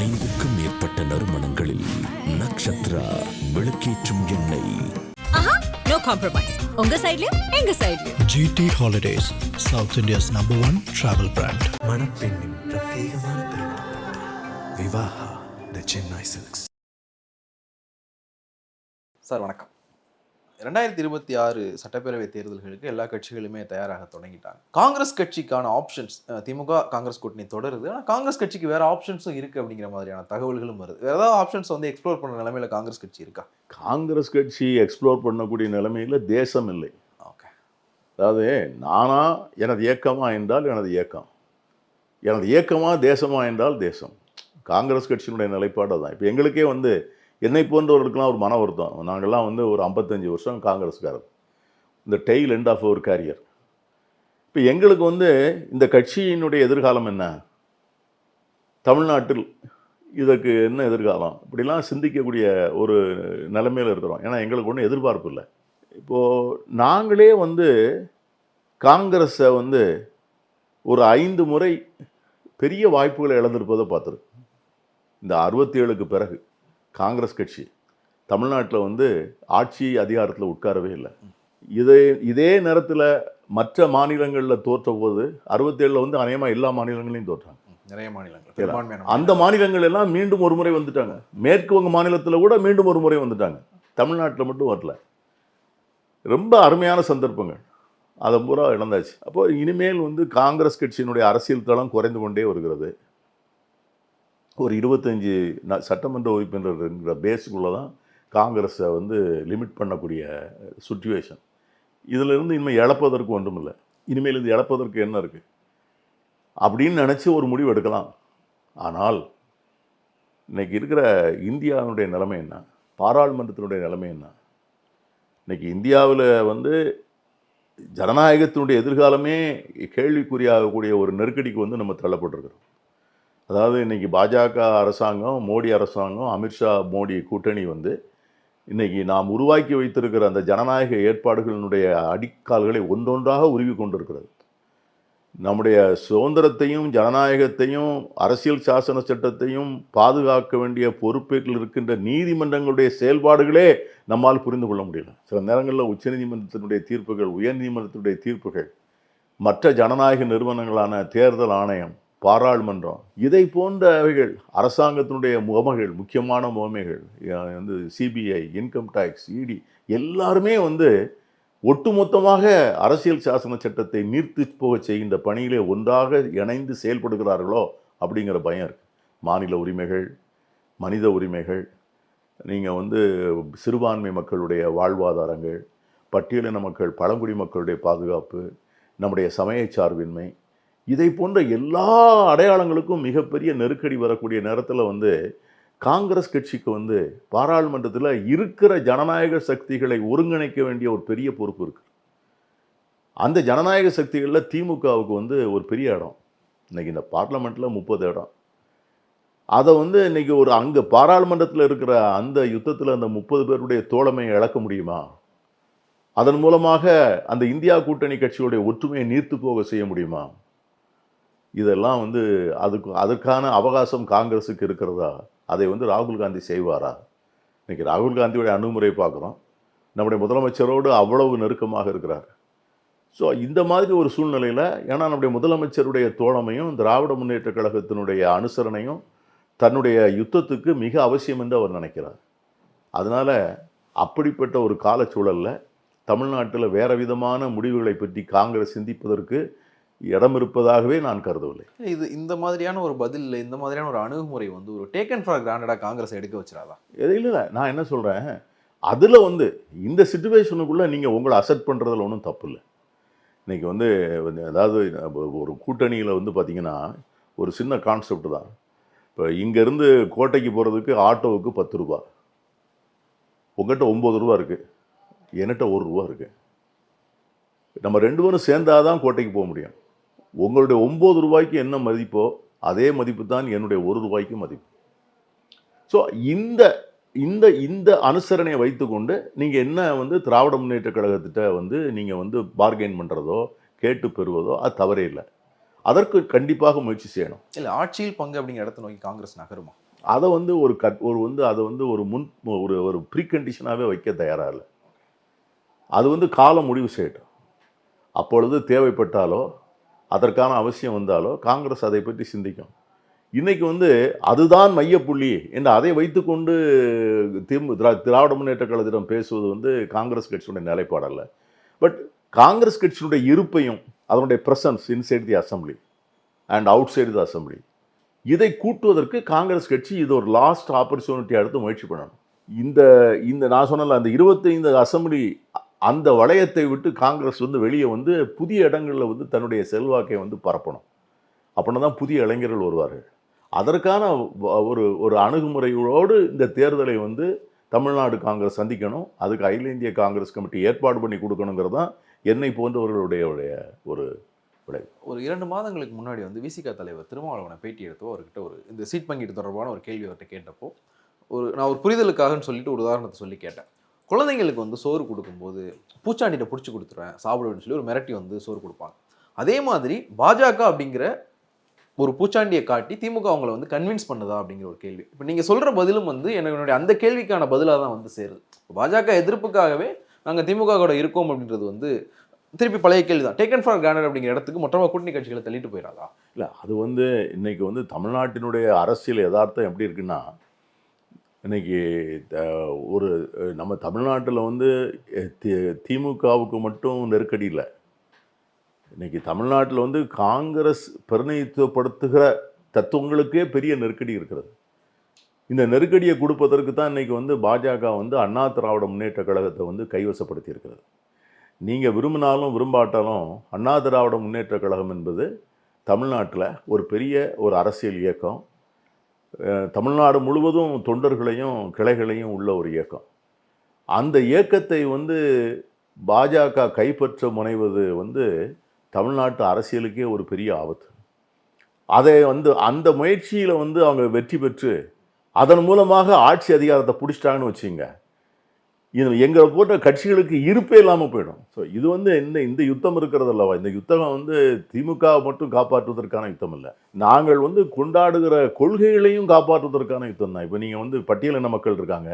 ஐந்துக்கும் மேற்பட்ட நறுமணங்களில் நக்ஷத்ரா விளக்கேற்றும் எண்ணெய். நோ காம்ப்ரமைஸ் உங்க சைடுலயும் எங்க சைடுலயும் GT Holidays, South India's number one travel brand. மணப்பெண்ணின் பிரத்யேகமான Vivaha the Chennai silks sir வணக்கம். ரெண்டாயிரத்தி இருபத்தி ஆறு சட்டப்பேரவை தேர்தல்களுக்கு எல்லா கட்சிகளுமே தயாராக தொடங்கிட்டாங்க. காங்கிரஸ் கட்சிக்கான ஆப்ஷன்ஸ் திமுக காங்கிரஸ் கூட்டணி தொடருது. ஆனால் காங்கிரஸ் கட்சிக்கு வேற ஆப்ஷன்ஸும் இருக்கு அப்படிங்கிற மாதிரியான தகவல்களும் வருது. வேற ஏதாவது ஆப்ஷன்ஸ் வந்து எக்ஸ்ப்ளோர் பண்ண நிலைமையில காங்கிரஸ் கட்சி இருக்கா? காங்கிரஸ் கட்சி எக்ஸ்ப்ளோர் பண்ணக்கூடிய நிலைமையில் தேசம் இல்லை. ஓகே. அதாவது நானா எனது இயக்கமா என்றால் எனது இயக்கம். எனது இயக்கமா தேசமா என்றால் தேசம். காங்கிரஸ் கட்சியினுடைய நிலைப்பாடு தான் இப்போ எங்களுக்கே வந்து என்னை போன்றவர்களுக்கெல்லாம் ஒரு மன வருத்தம். நாங்கள்லாம் வந்து ஒரு ஐம்பத்தஞ்சு வருஷம் காங்கிரஸ்காரர். இந்த டெய்ல் எண்ட் ஆஃப் ஒரு கேரியர் இப்போ எங்களுக்கு வந்து இந்த கட்சியினுடைய எதிர்காலம் என்ன? தமிழ்நாட்டில் இதற்கு என்ன எதிர்காலம்? இப்படிலாம் சிந்திக்கக்கூடிய ஒரு நிலைமையில் இருக்கிறோம். ஏன்னா எங்களுக்கு ஒன்றும் எதிர்பார்ப்பு இல்லை. இப்போது நாங்களே வந்து காங்கிரஸை வந்து ஒரு ஐந்து முறை பெரிய வாய்ப்புகளை இழந்திருப்பதை பார்த்துருக்கு இந்த அறுபத்தி ஏழுக்கு பிறகு. காங்கிரஸ் கட்சி தமிழ்நாட்டில் வந்து ஆட்சி அதிகாரத்தில் உட்காரவே இல்லை. இதே இதே நேரத்தில் மற்ற மாநிலங்களில் தோற்ற போது அறுபத்தேழில் வந்து அநேகமாக எல்லா மாநிலங்களையும் தோற்றாங்க. நிறைய மாநிலங்கள் அந்த மாநிலங்கள். எல்லாம் மீண்டும் ஒரு முறை வந்துட்டாங்க. மேற்கு வங்க மாநிலத்தில் கூட மீண்டும் ஒரு முறை வந்துட்டாங்க. தமிழ்நாட்டில் மட்டும் வரல. ரொம்ப அருமையான சந்தர்ப்பங்கள். அதை பூரா இழந்தாச்சு. அப்போ இனிமேல் வந்து காங்கிரஸ் கட்சியினுடைய அரசியல் தளம் குறைந்து கொண்டே வருகிறது. ஒரு இருபத்தஞ்சி ந- சட்டமன்ற உறுப்பினர்ங்கிற பேஸுக்குள்ளே தான் காங்கிரஸை வந்து லிமிட் பண்ணக்கூடிய சுச்சுவேஷன் இதிலிருந்து இனிமேல் இழப்பதற்கு ஒன்றும் இல்லை இனிமேல் இது இழப்பதற்கு என்ன இருக்குது அப்படின்னு நினச்சி ஒரு முடிவு எடுக்கலாம். ஆனால் இன்னைக்கு இருக்கிற இந்தியாவினுடைய நிலைமை என்ன? பாராளுமன்றத்தினுடைய நிலைமை என்ன? இன்னைக்கு இந்தியாவில் வந்து ஜனநாயகத்தினுடைய எதிர்காலமே கேள்விக்குறியாகக்கூடிய ஒரு நெருக்கடிக்கு வந்து நம்ம தள்ளப்பட்டிருக்கிறோம். அதாவது இன்றைக்கி பாஜக அரசாங்கம் மோடி அரசாங்கம் அமித்ஷா மோடி கூட்டணி வந்து இன்றைக்கி நாம் உருவாக்கி வைத்திருக்கிற அந்த ஜனநாயக ஏற்பாடுகளினுடைய அடிக்கால்களை ஒன்றொன்றாக உருவி கொண்டிருக்கிறது. நம்முடைய சுதந்திரத்தையும் ஜனநாயகத்தையும் அரசியல் சாசன சட்டத்தையும் பாதுகாக்க வேண்டிய பொறுப்பில் இருக்கின்ற நீதிமன்றங்களுடைய செயல்பாடுகளே நம்மால் புரிந்து கொள்ள முடியல. சில நேரங்களில் உச்சநீதிமன்றத்தினுடைய தீர்ப்புகள் உயர்நீதிமன்றத்தினுடைய தீர்ப்புகள் மற்ற ஜனநாயக நிறுவனங்களான தேர்தல் ஆணையம் பாராளுமன்றம். இதை போன்றவைகள் அரசாங்கத்தினுடைய முகமைகள் முக்கியமான முகமைகள் வந்து சிபிஐ இன்கம் டேக்ஸ் இடி எல்லாருமே வந்து ஒட்டுமொத்தமாக அரசியல் சாசன சட்டத்தை நீர்த்து போக செய்கின்ற பணியிலே ஒன்றாக இணைந்து செயல்படுகிறார்களோ அப்படிங்கிற பயம் இருக்குது மாநில உரிமைகள் மனித உரிமைகள் நீங்கள் வந்து சிறுபான்மை மக்களுடைய வாழ்வாதாரங்கள் பட்டியலின மக்கள் பழங்குடி மக்களுடைய பாதுகாப்பு நம்முடைய சமய சார்பின்மை இதை போன்ற எல்லா அடையாளங்களுக்கும் மிகப்பெரிய நெருக்கடி வரக்கூடிய நேரத்தில் வந்து காங்கிரஸ் கட்சிக்கு வந்து பாராளுமன்றத்தில் இருக்கிற ஜனநாயக சக்திகளை ஒருங்கிணைக்க வேண்டிய ஒரு பெரிய பொறுப்பு இருக்கு. அந்த ஜனநாயக சக்திகளில் திமுகவுக்கு வந்து ஒரு பெரிய இடம். இன்றைக்கி இந்த பார்லமெண்ட்டில் முப்பது இடம். அதை வந்து இன்றைக்கி ஒரு அங்கே பாராளுமன்றத்தில் இருக்கிற அந்த யுத்தத்தில் அந்த முப்பது பேருடைய தோழமையை இழக்க முடியுமா? அதன் மூலமாக அந்த இந்தியா கூட்டணி கட்சியுடைய ஒற்றுமையை நீர்த்து போக செய்ய முடியுமா? இதெல்லாம் வந்து அதுக்கு அதற்கான அவகாசம் காங்கிரஸுக்கு இருக்கிறதா? அதை வந்து ராகுல் காந்தி செய்வாரா? இன்றைக்கி ராகுல் காந்தியுடைய அணுகுமுறை பார்க்குறோம். நம்முடைய முதலமைச்சரோடு அவ்வளவு நெருக்கமாக இருக்கிறார். ஸோ இந்த மாதிரி ஒரு சூழ்நிலையில் ஏன்னா நம்முடைய முதலமைச்சருடைய தோழமையும் திராவிட முன்னேற்ற கழகத்தினுடைய அனுசரணையும் தன்னுடைய யுத்தத்துக்கு மிக அவசியம் என்று அவர் நினைக்கிறார். அதனால் அப்படிப்பட்ட ஒரு காலச்சூழலில் தமிழ்நாட்டில் வேறு விதமான முடிவுகளை பற்றி காங்கிரஸ் சிந்திப்பதற்கு இடம் இருப்பதாகவே நான் கருதவில்லை. இது இந்த மாதிரியான ஒரு பதில் இந்த மாதிரியான ஒரு அணுகுமுறை வந்து ஒரு டேக்கன் ஃபார் கிராண்டடா காங்கிரஸ் எடுக்க வச்சிடாதா? இது இல்லை நான் என்ன சொல்கிறேன் அதில் வந்து இந்த சுச்சுவேஷனுக்குள்ளே நீங்கள் உங்களை அசெப்ட் பண்ணுறதுல ஒன்றும் தப்பு இல்லை. இன்றைக்கி வந்து வந்து அதாவது ஒரு கூட்டணியில் வந்து பார்த்தீங்கன்னா ஒரு சின்ன கான்செப்ட் தான். இப்போ இங்கேருந்து கோட்டைக்கு போகிறதுக்கு ஆட்டோவுக்கு பத்து ரூபா. உங்கள்கிட்ட ஒம்பது ரூபா இருக்குது என்கிட்ட ஒரு ரூபா இருக்குது நம்ம ரெண்டு பேரும் சேர்ந்தாதான் கோட்டைக்கு போக முடியும். உங்களுடைய ஒம்பது ரூபாய்க்கு என்ன மதிப்போ அதே மதிப்பு தான் என்னுடைய ஒரு ரூபாய்க்கு மதிப்பு. ஸோ இந்த இந்த இந்த அனுசரணையை வைத்துக்கொண்டு நீங்கள் என்ன வந்து திராவிட முன்னேற்ற கழகத்திட்ட வந்து நீங்கள் வந்து பார்கெயின் பண்ணுறதோ கேட்டு பெறுவதோ அது தவறே இல்லை. அதற்கு கண்டிப்பாக முயற்சி செய்யணும். இல்ல ஆட்சியில் பங்கு அப்படிங்கிற இடத்தை நோக்கி காங்கிரஸ் நகருமா? அதை வந்து ஒரு கட் ஒரு வந்து அதை வந்து ஒரு முன் ஒரு ஒரு ப்ரீ கண்டிஷனாகவே வைக்க தயாராக இல்லை. அது வந்து காலம் முடிவு செய்யட்டும். அப்பொழுது தேவைப்பட்டாலோ அதற்கான அவசியம் வந்தாலோ காங்கிரஸ் அதை பற்றி சிந்திக்கும். இன்றைக்கி வந்து அதுதான் மையப்புள்ளி என்று அதை வைத்துக்கொண்டு திமு திரா திராவிட முன்னேற்ற கழகத்திடம் பேசுவது வந்து காங்கிரஸ் கட்சியுடைய நிலைப்பாடல்ல பட் காங்கிரஸ் கட்சியினுடைய இருப்பையும் அதனுடைய presence inside the assembly and outside the assembly இதை கூட்டுவதற்கு காங்கிரஸ் கட்சி இது ஒரு லாஸ்ட் ஆப்பர்ச்சுனிட்டி அடுத்து முயற்சி பண்ணணும். இந்த இந்த நான் சொன்னல அந்த இருபத்தைந்து அசம்பிளி அந்த வளையத்தை விட்டு காங்கிரஸ் வந்து வெளியே வந்து புதிய இடங்களில் வந்து தன்னுடைய செல்வாக்கை வந்து பரப்பணும். அப்படின்னா தான் புதிய இளைஞர்கள் வருவார்கள். அதற்கான வ- ஒரு ஒரு அணுகுமுறையோடு இந்த தேர்தலை வந்து தமிழ்நாடு காங்கிரஸ் சந்திக்கணும். அதுக்கு அகில இந்திய காங்கிரஸ் கமிட்டி ஏற்பாடு பண்ணி கொடுக்கணுங்கிறது தான் என்னை போன்றவர்களுடைய உடைய ஒரு விளைவு. ஒரு இரண்டு மாதங்களுக்கு முன்னாடி வந்து விசிகா தலைவர் திருமாவளவனை பேட்டி எடுத்தோ அவர்கிட்ட ஒரு இந்த சீட் பங்கீடு தொடர்பான ஒரு கேள்வி அவர்கிட்ட கேட்டப்போ ஒரு நான் ஒரு புரிதலுக்காகன்னு சொல்லிட்டு ஒரு உதாரணத்தை சொல்லி கேட்டேன். குழந்தைங்களுக்கு வந்து சோறு கொடுக்கும்போது பூச்சாண்டிட்ட பிடிச்சி கொடுத்துருவேன் சாப்பிடுவேன்னு சொல்லி ஒரு மிரட்டி வந்து சோறு கொடுப்பாங்க. அதே மாதிரி பாஜக அப்படிங்கிற ஒரு பூச்சாண்டியை காட்டி திமுக அவங்கள வந்து கன்வின்ஸ் பண்ணுதா அப்படிங்கிற ஒரு கேள்வி. இப்போ நீங்கள் சொல்கிற பதிலும் வந்து என்னுடைய அந்த கேள்விக்கான பதிலாக தான் வந்து சேருது. பாஜக எதிர்ப்புக்காகவே நாங்கள் திமுக கூட இருக்கோம் அப்படின்றது வந்து திருப்பி பழைய கேள்வி தான். டேக்கன் ஃபார் கிராண்டட் அப்படிங்கிற இடத்துக்கு மொத்தமாக கூட்டணி கட்சிகளை தள்ளிட்டு போயிடாதா? இல்லை அது வந்து இன்னைக்கு வந்து தமிழ்நாட்டினுடைய அரசியல் யதார்த்தம் எப்படி இருக்குன்னா இன்னைக்கு த- ஒரு நம்ம தமிழ்நாட்டில் வந்து தி- திமுகவுக்கு மட்டும் நெருக்கடி இல்லை. இன்னைக்கு தமிழ்நாட்டில் வந்து காங்கிரஸ் பிரதிநிதித்துவப்படுத்துகிற தத்துவங்களுக்கே பெரிய நெருக்கடி இருக்கிறது. இந்த நெருக்கடியை கொடுப்பதற்கு தான் இன்றைக்கி வந்து பாஜக வந்து அண்ணா திராவிட முன்னேற்ற கழகத்தை வந்து கைவசப்படுத்தி இருக்கிறது. நீங்கள் விரும்பினாலும் விரும்பாட்டாலும் அண்ணா திராவிட முன்னேற்ற கழகம் என்பது தமிழ்நாட்டில் ஒரு பெரிய ஒரு அரசியல் இயக்கம். தமிழ்நாடு முழுவதும் தொண்டர்களையும் கிளைகளையும் உள்ள ஒரு இயக்கம். அந்த இயக்கத்தை வந்து பாஜக கைப்பற்ற முனைவது வந்து தமிழ்நாட்டு அரசியலுக்கே ஒரு பெரிய ஆபத்து. அதை வந்து அந்த முயற்சியில் வந்து அவங்க வெற்றி பெற்று அதன் மூலமாக ஆட்சி அதிகாரத்தை பிடிச்சிட்டாங்கன்னு வச்சுங்க இது எங்களை போட்ட கட்சிகளுக்கு இருப்பே இல்லாமல் போயிடும். ஸோ இது வந்து இந்த இந்த யுத்தம் இருக்கிறது அல்லவா இந்த யுத்தம் வந்து திமுக மட்டும் காப்பாற்றுவதற்கான யுத்தம் இல்லை. நாங்கள் வந்து கொண்டாடுகிற கொள்கைகளையும் காப்பாற்றுவதற்கான யுத்தம் தான். இப்போ நீங்கள் வந்து பட்டியலின மக்கள் இருக்காங்க.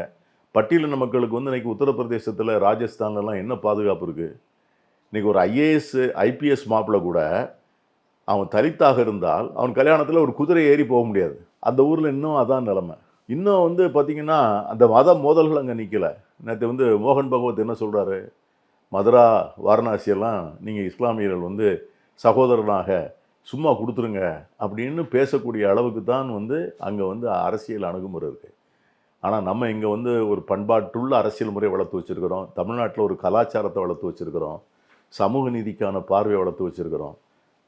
பட்டியலின மக்களுக்கு வந்து இன்னைக்கு உத்தரப்பிரதேசத்தில் ராஜஸ்தான்லலாம் என்ன பாதுகாப்பு இருக்குது இன்றைக்கி ஒரு ஐஏஎஸ் ஐபிஎஸ் மாப்பிள்ளை கூட அவன் தலித்தாக இருந்தால் அவன் கல்யாணத்தில் ஒரு குதிரை ஏறி போக முடியாது. அந்த ஊரில் இன்னும் அதான் நிலமை. இன்னும் வந்து பார்த்தீங்கன்னா அந்த மத மோதல்கள் அங்கே நிற்கலை நேற்று வந்து மோகன் பகவத் என்ன சொல்கிறாரு மதுரா வாரணாசி எல்லாம் நீங்கள் இஸ்லாமியர்கள் வந்து சகோதரனாக சும்மா கொடுத்துருங்க அப்படின்னு பேசக்கூடிய அளவுக்கு தான் வந்து அங்கே வந்து அரசியல் அணுகுமுறை இருக்குது ஆனால் நம்ம இங்கே வந்து ஒரு பண்பாட்டுள்ள அரசியல் முறை வளர்த்து வச்சுருக்கிறோம். தமிழ்நாட்டில் ஒரு கலாச்சாரத்தை வளர்த்து வச்சுருக்கிறோம். சமூக நீதிக்கான பார்வையை வளர்த்து வச்சுருக்கிறோம்.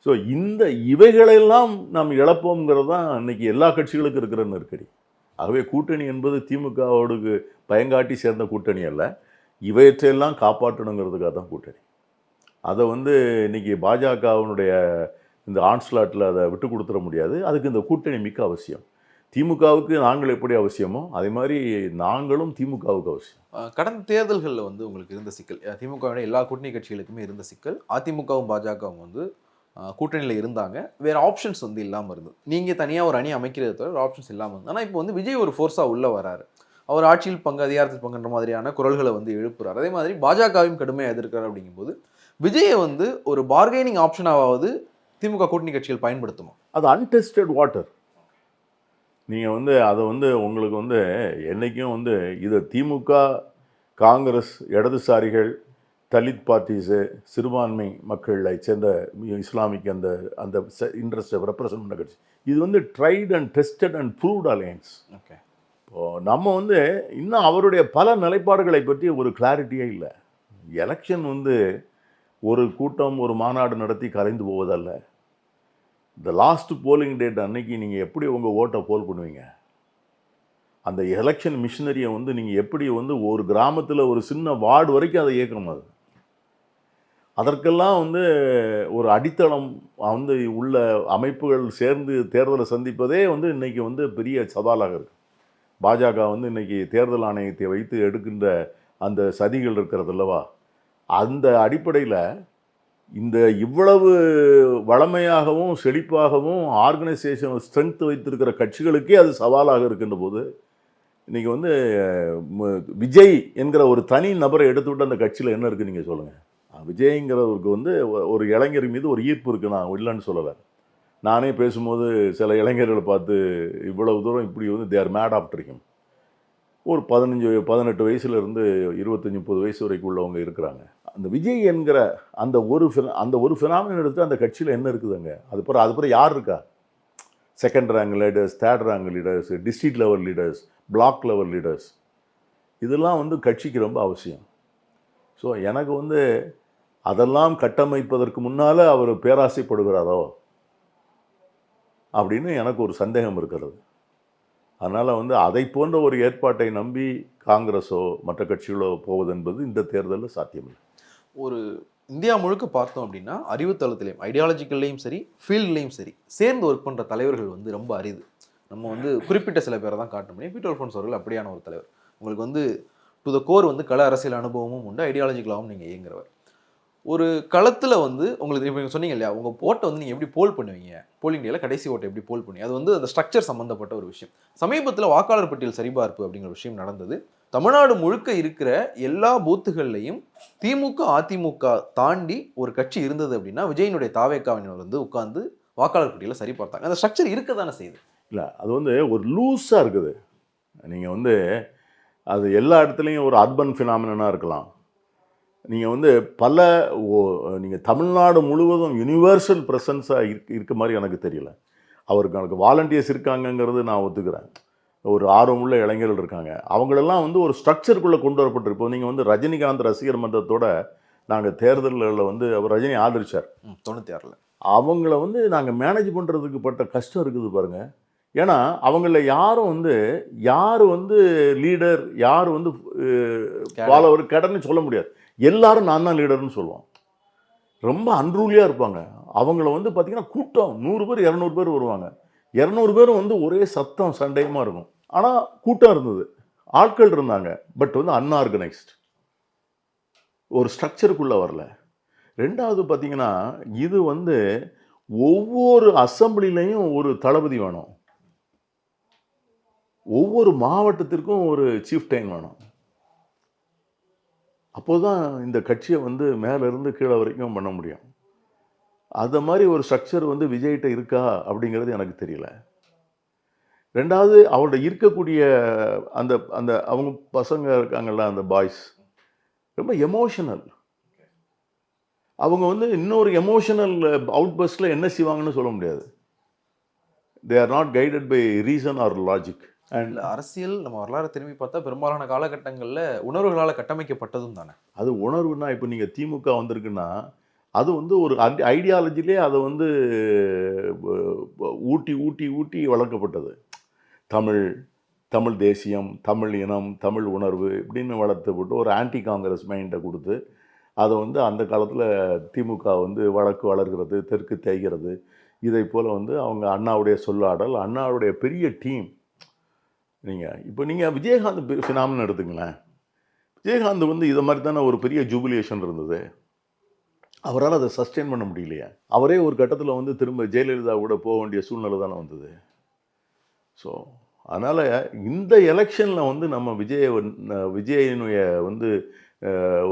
ஸோ இந்த இவைகளெல்லாம் நாம் இழப்போங்கிறது தான் இன்னைக்கு எல்லா கட்சிகளுக்கும் இருக்கிற நெருக்கடி. ஆகவே கூட்டணி என்பது திமுகவோடு பயங்காட்டி சேர்ந்த கூட்டணி அல்ல. இவற்றையெல்லாம் காப்பாற்றணுங்கிறதுக்காக தான் கூட்டணி. அதை வந்து இன்னைக்கு பாஜகவினுடைய இந்த ஆன்ஸ்லாட்டில் அதை விட்டு கொடுத்துட முடியாது. அதுக்கு இந்த கூட்டணி மிக்க அவசியம். திமுகவுக்கு நாங்கள் எப்படி அவசியமோ அதே மாதிரி நாங்களும் திமுகவுக்கு அவசியம். கடந்த தேர்தல்களில் வந்து உங்களுக்கு இருந்த சிக்கல் அஹ் எல்லா கூட்டணி கட்சிகளுக்குமே இருந்த சிக்கல் அதிமுகவும் பாஜகவும் வந்து கூட்டணியில் இருந்தாங்க. வேற ஆப்ஷன்ஸ் வந்து இல்லாமல் இருந்தது. நீங்கள் தனியாக ஒரு அணி அமைக்கிறத தவிர ஒரு ஆப்ஷன்ஸ் இல்லாமல் இருந்தது. ஆனால் இப்போ வந்து விஜய் ஒரு ஃபோர்ஸாக உள்ளே வராரு. அவர் ஆட்சியில் பங்கு அதிகாரத்தில் பங்குன்ற மாதிரியான குரல்களை வந்து எழுப்புறாரு. அதே மாதிரி பாஜகவையும் கடுமையாக எதிர்க்கிறார் அப்படிங்கும்போது விஜயை வந்து ஒரு பார்கெனிங் ஆப்ஷனாவது திமுக கூட்டணி கட்சிகள் பயன்படுத்துமா? அது அன்டெஸ்டட் வாட்டர் நீங்கள் வந்து அதை வந்து உங்களுக்கு வந்து என்றைக்கும் வந்து இது திமுக காங்கிரஸ் இடதுசாரிகள் தலித் பார்ட்டிஸு சிறுபான்மை மக்களை சேர்ந்த இஸ்லாமிக் அந்த அந்த இன்ட்ரெஸ்ட்டை ரெப்ரசன்ட் பண்ண கட்சி. இது வந்து tried and tested and proved alliance okay இப்போது நம்ம வந்து இன்னும் அவருடைய பல நிலைப்பாடுகளை பற்றி ஒரு கிளாரிட்டியே இல்லை. எலெக்ஷன் வந்து ஒரு கூட்டம் ஒரு மாநாடு நடத்தி கலைந்து போவதல்ல. இந்த லாஸ்ட் போலிங் டேட் அன்னைக்கு நீங்கள் எப்படி உங்கள் ஓட்டை போல் பண்ணுவீங்க? அந்த எலெக்ஷன் மிஷினரியை வந்து நீங்கள் எப்படி வந்து ஒரு கிராமத்தில் ஒரு சின்ன வார்டு வரைக்கும் அதை இயக்கணும் அது. அதற்கெல்லாம் வந்து ஒரு அடித்தளம் வந்து உள்ள அமைப்புகள் சேர்ந்து தேர்தலை சந்திப்பதே வந்து இன்றைக்கி வந்து பெரிய சவாலாக இருக்குது பாஜக வந்து இன்னைக்கு தேர்தல் ஆணையத்தை வைத்து எடுக்கின்ற அந்த சதிகள் இருக்கிறது அல்லவா? அந்த அடிப்படையில் இந்த இவ்வளவு வளமையாகவும் செழிப்பாகவும் ஆர்கனைசேஷன் ஸ்ட்ரென்த் வைத்திருக்கிற கட்சிகளுக்கே அது சவாலாக இருக்கின்ற போது இன்றைக்கி வந்து விஜய் என்கிற ஒரு தனி நபரை எடுத்துவிட்டு அந்த கட்சியில் என்ன இருக்குது நீங்கள் சொல்லுங்கள் விஜய்ங்கிறவருக்கு வந்து ஒரு இளைஞர் மீது ஒரு ஈர்ப்பு இருக்குது நான் இல்லைன்னு சொல்லலை நானே பேசும்போது சில இளைஞர்களை பார்த்து இவ்வளவு தூரம் இப்படி வந்து தேர் மேட் ஆஃப்டர் ஹிம் ஒரு பதினஞ்சு பதினெட்டு வயசுலேருந்து இருபத்தஞ்சி முப்பது வயசு வரைக்கும் உள்ளவங்க இருக்கிறாங்க. அந்த விஜய் என்கிற அந்த ஒரு அந்த ஒரு ஃபினாமினன் எடுத்து அந்த கட்சியில் என்ன இருக்குதுங்க? அது பிறகு அது பிறகு யார் இருக்கா? Second rank leaders third rank leaders district level leaders block level leaders இதெல்லாம் வந்து கட்சிக்கு ரொம்ப அவசியம். ஸோ எனக்கு வந்து அதெல்லாம் கட்டமைப்பதற்கு முன்னால் அவர் பேராசைப்படுகிறாரோ? அப்படின்னு எனக்கு ஒரு சந்தேகம் இருக்கிறது. அதனால் வந்து அதை போன்ற ஒரு ஏற்பாட்டை நம்பி காங்கிரஸோ மற்ற கட்சிகளோ போவது என்பது இந்த தேர்தலில் சாத்தியமில்லை. ஒரு இந்தியா முழுக்க பார்த்தோம் அப்படின்னா அறிவுத்தளத்திலையும் ஐடியாலஜிக்கல்லையும் சரி ஃபீல்ட்லேயும் சரி சேர்ந்து ஒர்க் பண்ணுற தலைவர்கள் வந்து ரொம்ப அரிது. நம்ம வந்து குறிப்பிட்ட சில பேரை தான் காட்ட முடியும். பீட்டர் அல்ஃபோன்ஸ் அவர்கள் அப்படியான ஒரு தலைவர். உங்களுக்கு வந்து டு த கோர் வந்து கல அரசியல் அனுபவமும் உண்டு ஐடியாலஜிக்கலாகவும் நீங்கள் இயங்குறவர். ஒரு களத்தில் வந்து உங்களுக்கு இப்போ நீங்கள் சொன்னீங்க இல்லையா உங்கள் ஓட்டை வந்து நீங்கள் எப்படி போல் பண்ணுவீங்க? போலிங் டேயில் கடைசி ஓட்டை எப்படி போல் பண்ணுவீங்க? அது வந்து அந்த ஸ்ட்ரக்சர் சம்மந்தப்பட்ட ஒரு விஷயம். சமீபத்தில் வாக்காளர் பட்டியல் சரிபார்ப்பு அப்படிங்கிற விஷயம் நடந்தது. தமிழ்நாடு முழுக்க இருக்கிற எல்லா பூத்துகள்லையும் திமுக அதிமுக தாண்டி ஒரு கட்சி இருந்தது அப்படின்னா விஜயனுடைய தாவேக்காவினர் வந்து உட்காந்து வாக்காளர் பட்டியலை சரி பார்த்தாங்க அந்த ஸ்ட்ரக்சர் இருக்க தானே செய்யுது. இல்லை அது வந்து ஒரு லூஸாக இருக்குது. நீங்கள் வந்து அது எல்லா இடத்துலையும் ஒரு அர்பன் ஃபினாமினாக இருக்கலாம். நீங்கள் வந்து பல நீங்கள் தமிழ்நாடு முழுவதும் யுனிவர்சல் ப்ரெசன்ஸாக இருக்க இருக்க மாதிரி எனக்கு தெரியல. அவருக்கு எனக்கு வாலண்டியர்ஸ் இருக்காங்கங்கிறது நான் ஒத்துக்கிறேன். ஒரு ஆர்வமுள்ள இளைஞர்கள் இருக்காங்க. அவங்களெல்லாம் வந்து ஒரு ஸ்ட்ரக்சருக்குள்ளே கொண்டு வரப்பட்டு இப்போ நீங்கள் வந்து ரஜினிகாந்த் ரசிகர் மன்றத்தோட நாங்கள் தேர்தலில் வந்து அவர் ரஜினி ஆதரிச்சார். ஆறில் அவங்கள வந்து நாங்கள் மேனேஜ் பண்ணுறதுக்கு பட்ட கஷ்டம் இருக்குது பாருங்க. ஏன்னா அவங்கள யாரும் வந்து யார் வந்து லீடர் யார் வந்து ஃபாலோவர் கடன்னு சொல்ல முடியாது. எல்லாரும் நான் தான் லீடர்னு சொல்லுவோம் ரொம்ப அன்ரூலியாக இருப்பாங்க. அவங்கள வந்து பார்த்தீங்கன்னா கூட்டம். நூறு பேர் இரநூறு பேர் வருவாங்க. இரநூறு பேரும் வந்து ஒரே சத்தம் சண்டையுமா இருக்கும். ஆனால் கூட்டம் இருந்தது. ஆட்கள் இருந்தாங்க. பட் வந்து அன்ஆர்கனைஸ்ட் ஒரு ஸ்ட்ரக்சருக்குள்ளே வரல. ரெண்டாவது பார்த்தீங்கன்னா இது வந்து ஒவ்வொரு அசம்பிளிலையும் ஒரு தளபதி வேணும். ஒவ்வொரு மாவட்டத்திற்கும் ஒரு சீஃப் டைம் வேணும். அப்போதான் இந்த கட்சியை வந்து மேலேருந்து கீழே வரைக்கும் பண்ண முடியும். அது மாதிரி ஒரு ஸ்ட்ரக்சர் வந்து விஜய்கிட்ட இருக்கா அப்படிங்கிறது எனக்கு தெரியல. ரெண்டாவது அவரோட இருக்கக்கூடிய அந்த அந்த அவங்க பசங்க இருக்காங்கல்ல அந்த பாய்ஸ் ரொம்ப எமோஷனல் அவங்க வந்து இன்னொரு எமோஷனல் அவுட் பஸ்ட்டில் என்ன செய்வாங்கன்னு சொல்ல முடியாது. They are not guided by reason or logic and அரசியல் நம்ம வரலாறு திரும்பி பார்த்தா பெரும்பாலான காலகட்டங்கள்ல உணர்வுகளால கட்டமைக்கப்பட்டதும் தானே. அது உணர்வுனா இப்போ நீங்கள் திமுக வந்திருக்குன்னா அது வந்து ஒரு ஐடியாலஜிலே அதை வந்து ஊட்டி ஊட்டி ஊட்டி வளர்க்கப்பட்டது. தமிழ் தமிழ் தேசியம் தமிழ் இனம் தமிழ் உணர்வு இப்படின்னு வளர்த்து போட்டு ஒரு ஆன்டி காங்கிரஸ் மைண்டை கொடுத்து அதை வந்து அந்த காலத்தில் திமுக வந்து வழக்கு வளர்கிறது தெற்கு தேய்கிறது. இதை போல் வந்து அவங்க அண்ணாவுடைய சொல்லாடல் அண்ணாவுடைய பெரிய டீம் நீங்கள் இப்போ நீங்கள் விஜயகாந்த் ஃபினாமினு எடுத்துங்களேன். விஜயகாந்த் வந்து இதை மாதிரி தானே ஒரு பெரிய ஜூபிலேஷன் இருந்தது. அவரால் அதை சஸ்டெயின் பண்ண முடியலையா. அவரே ஒரு கட்டத்தில் வந்து திரும்ப ஜெயலலிதா கூட போக வேண்டிய சூழ்நிலை தானே வந்தது. ஸோ அதனால் இந்த எலெக்ஷனில் வந்து நம்ம விஜய விஜயனுடைய வந்து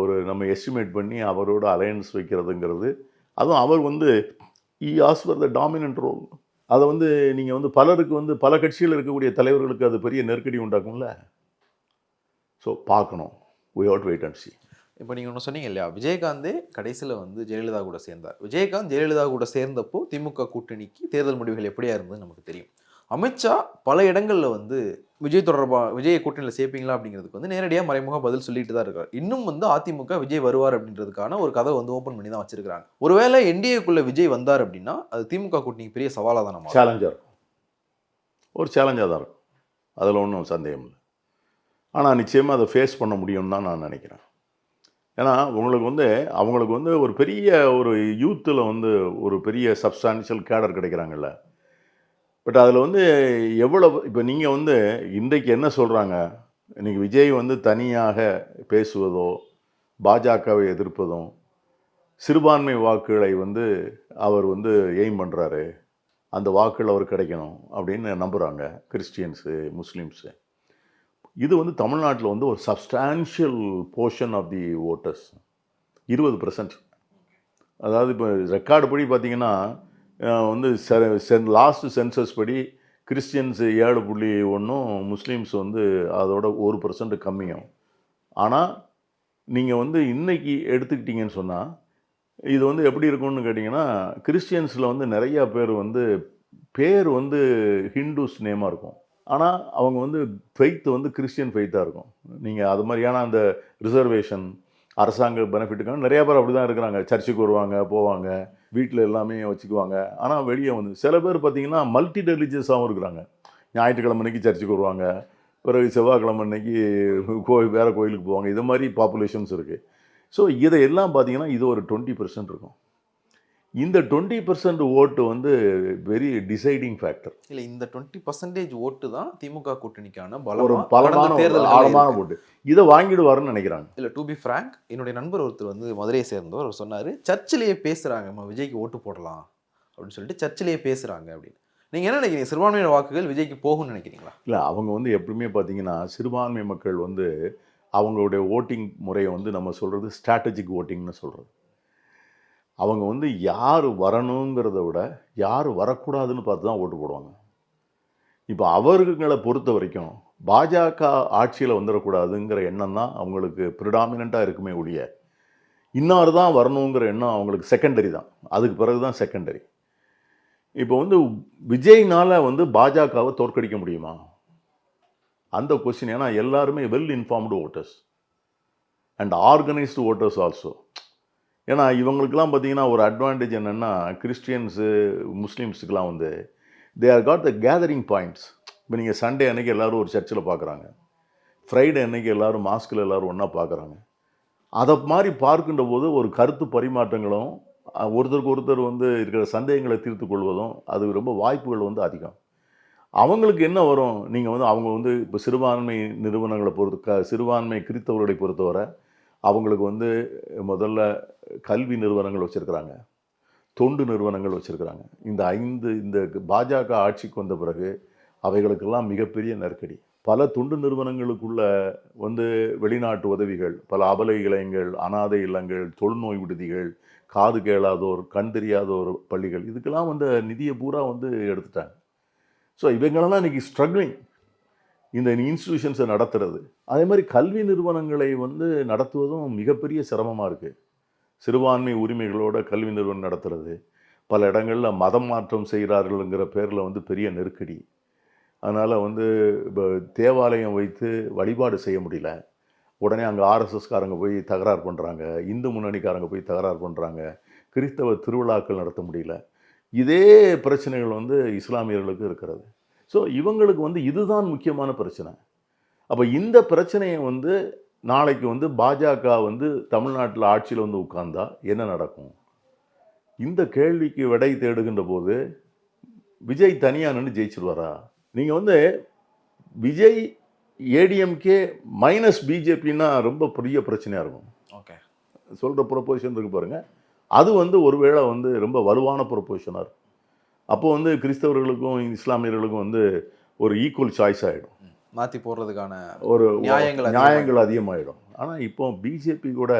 ஒரு நம்ம எஸ்டிமேட் பண்ணி அவரோட அலையன்ஸ் வைக்கிறதுங்கிறது அதுவும் அவர் வந்து இ as far the dominant role அதை வந்து நீங்கள் வந்து பலருக்கு வந்து பல கட்சியில் இருக்கக்கூடிய தலைவர்களுக்கு அது பெரிய நெருக்கடி உண்டாக்கும்ல? ஸோ பார்க்கணும். We have to wait and see இப்போ நீங்கள் ஒன்று சொன்னீங்க இல்லையா? விஜயகாந்தே கடைசியில் வந்து ஜெயலலிதா கூட சேர்ந்தார். விஜயகாந்த் ஜெயலலிதா கூட சேர்ந்தப்போ திமுக கூட்டணிக்கு தேர்தல் முடிவுகள் எப்படியா இருந்தது நமக்கு தெரியும். அமித்ஷா பல இடங்களில் வந்து விஜய் தொடர்பா விஜயை கூட்டணியில் சேர்ப்பீங்களா அப்படிங்கிறதுக்கு வந்து நேரடியாக மறைமுக பதில் சொல்லிட்டு தான் இருக்காரு. இன்னும் வந்து அதிமுக விஜய் வருவார் அப்படின்றதுக்கான ஒரு கதை வந்து ஓப்பன் பண்ணி தான் வச்சிருக்காங்க ஒருவேளை என்டிஏக்குள்ள விஜய் வந்தார் அப்படின்னா அது திமுக கூட்டணிக்கு பெரிய சவாலாக தான் நம்ம சேலஞ்சாக இருக்கும். ஒரு சேலஞ்சாக தான் இருக்கும். அதில் ஒன்றும் சந்தேகம் இல்லை. ஆனால் நிச்சயமாக அதை ஃபேஸ் பண்ண முடியும்னு தான் நான் நினைக்கிறேன். ஏன்னா உங்களுக்கு வந்து அவங்களுக்கு வந்து ஒரு பெரிய ஒரு யூத்தில் வந்து ஒரு பெரிய சப்ஸ்டான்ஷியல் கேடர் கிடைக்கிறாங்கல்ல. பட் அதில் வந்து எவ்வளோ இப்போ நீங்கள் வந்து இன்றைக்கு என்ன சொல்கிறாங்க இன்றைக்கி விஜய் வந்து தனியாக பேசுவதோ பாஜகவை எதிர்ப்பதும் சிறுபான்மை வாக்குகளை வந்து அவர் வந்து எய்ம் பண்ணுறாரு அந்த வாக்குகள் அவர் கிடைக்கணும் அப்படின்னு நம்புகிறாங்க கிறிஸ்டியன்ஸு முஸ்லீம்ஸு இது வந்து தமிழ்நாட்டில் வந்து ஒரு substantial portion of the voters இருபது பர்சன்ட் அதாவது இப்போ ரெக்கார்டு படி பார்த்திங்கன்னா வந்து வந்து சென் லாஸ்ட் சென்சஸ் படி கிறிஸ்டியன்ஸ் ஏழு புள்ளி ஒன்றும் முஸ்லீம்ஸ் வந்து அதோட ஒரு பர்சன்ட் கம்மியும் ஆனால் நீங்கள் வந்து இன்றைக்கி எடுத்துக்கிட்டீங்கன்னு சொன்னால் இது வந்து எப்படி இருக்கும்னு கேட்டிங்கன்னா கிறிஸ்டியன்ஸில் வந்து நிறையா பேர் வந்து பேர் வந்து ஹிந்துஸ் நேமாக இருக்கும். ஆனால் அவங்க வந்து ஃபெய்த் வந்து கிறிஸ்டியன் ஃபெய்த்தாக இருக்கும். நீங்கள் அது மாதிரியான அந்த ரிசர்வேஷன் அரசாங்க பெனிஃபிட்டுக்கான நிறையா பேர் அப்படி தான் இருக்கிறாங்க. சர்ச்சுக்கு வருவாங்க போவாங்க. வீட்டில் எல்லாமே வச்சுக்குவாங்க. ஆனால் வெளியே வந்து சில பேர் பார்த்தீங்கன்னா மல்டி ரிலீஜியஸாகவும் இருக்கிறாங்க. ஞாயிற்றுக்கிழமை அன்றைக்கி சர்ச்சுக்கு வருவாங்க. பிறகு செவ்வாய்க்கிழமை அன்னைக்கு கோயில் வேறு கோயிலுக்கு போவாங்க. இது மாதிரி பாப்புலேஷன்ஸ் இருக்குது ஸோ இதையெல்லாம் பார்த்தீங்கன்னா இது ஒரு டுவெண்ட்டி பர்சன்ட் இருக்கும். இந்த டுவெண்ட்டி பர்சன்ட் ஓட்டு வந்து வெரி டிசைடிங் ஃபேக்டர் இல்ல இந்த டுவெண்ட்டி பர்சன்டேஜ் ஓட்டு தான் திமுக கூட்டணிக்கான பலமா பலமான தேர்தல்கள்ல ஆழமான. ஓட்டு. இதை வாங்கிடுவாருன்னு நினைக்கிறாங்க. இல்ல டு பி ஃப்ராங்க் என்னுடைய நண்பர் ஒருத்தர் வந்து மதுரையை சேர்ந்தவர். அவர் சொன்னாரு சர்ச்சிலேயே பேசுறாங்க நம்ம விஜய்க்கு ஓட்டு போடலாம். அப்படின்னு சொல்லிட்டு சர்ச்சிலேயே பேசுறாங்க அப்படின்னு. நீங்க என்ன நினைக்கிறீங்க? சிறுபான்மையின வாக்குகள் விஜய்க்கு போகும்னு நினைக்கிறீங்களா? இல்லை அவங்க வந்து எப்பவுமே பார்த்தீங்கன்னா சிறுபான்மை மக்கள் வந்து அவங்களுடைய ஓட்டிங் முறையை வந்து நம்ம சொல்கிறது ஸ்ட்ராட்டஜிக் ஓட்டிங்னு சொல்கிறது அவங்க வந்து யார் வரணுங்கிறத விட யார் வரக்கூடாதுன்னு பார்த்து தான் ஓட்டு போடுவாங்க. இப்போ அவர்களை பொறுத்த வரைக்கும் பாஜக ஆட்சியில் வந்துடக்கூடாதுங்கிற எண்ணம் தான் அவங்களுக்கு ப்ரிடாமினண்ட்டாக இருக்குமே ஒழிய இன்னார் தான் வரணுங்கிற எண்ணம் அவங்களுக்கு செகண்டரி தான். அதுக்கு பிறகு தான் செகண்டரி இப்போ வந்து விஜய்னால் வந்து பாஜகவை தோற்கடிக்க முடியுமா? அந்த கொஸ்டின் ஏன்னா எல்லாருமே well informed voters and organised voters also ஏன்னா இவங்களுக்கெல்லாம் பார்த்தீங்கன்னா ஒரு அட்வான்டேஜ் என்னென்னா கிறிஸ்டியன்ஸு முஸ்லீம்ஸுக்கெலாம் வந்து they are got the gathering points இப்போ நீங்கள் சண்டே அன்னைக்கு எல்லாரும் ஒரு சர்ச்சில் பார்க்குறாங்க. ஃப்ரைடே அன்னைக்கு எல்லோரும் மாஸ்கில் எல்லோரும் ஒன்றா பார்க்குறாங்க. அதை மாதிரி பார்க்கின்ற போது ஒரு கருத்து பரிமாற்றங்களும் ஒருத்தருக்கு ஒருத்தர் வந்து இருக்கிற சந்தேகங்களை தீர்த்து கொள்வதும் அது ரொம்ப வாய்ப்புகள் வந்து அதிகம். அவங்களுக்கு என்ன வரும்? நீங்கள் வந்து அவங்க வந்து இப்போ சிறுபான்மை நிறுவனங்களை பொறுத்து க சிறுபான்மை கிறித்தவர்களை பொறுத்தவரை அவங்களுக்கு வந்து முதல்ல கல்வி நிறுவனங்கள் வச்சுருக்கிறாங்க. தொண்டு நிறுவனங்கள் வச்சுருக்கிறாங்க. இந்த ஐந்து இந்த பாஜக ஆட்சிக்கு வந்த பிறகு அவைகளுக்கெல்லாம் மிகப்பெரிய நெருக்கடி. பல தொண்டு நிறுவனங்களுக்குள்ள வந்து வெளிநாட்டு உதவிகள் பல அபலை இளைஞர்கள் அனாதை இல்லங்கள் தொழுநோய் விடுதிகள் காது கேளாதோர் கண் தெரியாதோர் பள்ளிகள் இதுக்கெல்லாம் வந்து நிதியை பூரா வந்து எடுத்துட்டாங்க. ஸோ இவங்களெல்லாம் இன்னைக்கு ஸ்ட்ரகிளிங் இந்த இன்ஸ்டிடியூஷன்ஸை நடத்துறது. அதே மாதிரி கல்வி நிறுவனங்களை வந்து நடத்துவதும் மிகப்பெரிய சிரமமாக இருக்குது சிறுபான்மை உரிமைகளோட கல்வி நிறுவனம் நடத்துறது. பல இடங்களில் மதம் மாற்றம் செய்கிறார்கள்ங்கிற பேரில் வந்து பெரிய நெருக்கடி. அதனால் வந்து இப்போ தேவாலயம் வைத்து வழிபாடு செய்ய முடியல. உடனே அங்கே ஆர்எஸ்எஸ்காரங்க போய் தகராறு பண்ணுறாங்க இந்து முன்னணிக்காரங்க போய் தகராறு பண்ணுறாங்க கிறிஸ்தவ திருவிழாக்கள் நடத்த முடியல. இதே பிரச்சனைகள் வந்து இஸ்லாமியர்களுக்கு இருக்கிறது. ஸோ இவங்களுக்கு வந்து இதுதான் முக்கியமான பிரச்சனை. அப்போ இந்த பிரச்சனையை வந்து நாளைக்கு வந்து பாஜக வந்து தமிழ்நாட்டில் ஆட்சியில் வந்து உட்கார்ந்தா என்ன நடக்கும்? இந்த கேள்விக்கு விடை தேடுகின்ற போது விஜய் தனியாக நின்று ஜெயிச்சிருவாரா? நீங்கள் வந்து விஜய் ஏடிஎம்கே மைனஸ் பிஜேபின்னா ரொம்ப பெரிய பிரச்சனையாக இருக்கும். ஓகே சொல்கிற ப்ரொப்போசிஷன் இருக்கு பாருங்க. அது வந்து ஒருவேளை வந்து ரொம்ப வலுவான ப்ரொப்போஷனாக இருக்கும். அப்போ வந்து கிறிஸ்தவர்களுக்கும் இஸ்லாமியர்களுக்கும் வந்து ஒரு ஈக்குவல் சாய்ஸ் ஆகிடும் மாத்தி போடுறதுக்கான ஒரு நியாயங்கள். நியாயங்கள் அதிகமாகிடும் ஆனால் இப்போ பிஜேபி கூட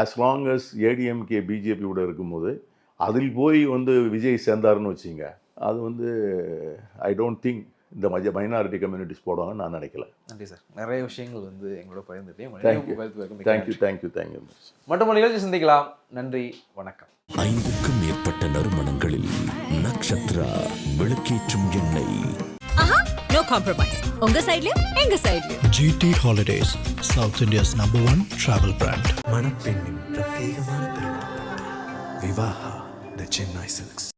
as long as ADMK BJP கூட இருக்கும்போது அதில் போய் வந்து விஜய் சேர்ந்தாருன்னு வச்சிங்க அது வந்து ஐ டோன்ட் திங்க் இந்த மஜ மைனாரிட்டி கம்யூனிட்டிஸ் போடுவாங்கன்னு நான் நினைக்கல. நன்றி சார். நிறைய விஷயங்கள் வந்து எங்களோட பகிர்ந்துட்டேன் தேங்க்யூ. தேங்க்யூ தேங்க்யூ மற்றும் ஒரு நிகழ்ச்சி சந்திக்கலாம். நன்றி வணக்கம். ஐந்துக்கும் மேற்பட்ட நறுமணங்களில் நக்ஷத்ரா விளக்கேற்றும் எண்ணெய். நோ காம்ப்ரமைஸ் உங்க சைடுலயும் எங்க சைடுலயும் GT Holidays, South India's number one travel brand. மணப்பெண்ணின் பிரத்யேகமான விவாஹா த சென்னை சில்க்ஸ்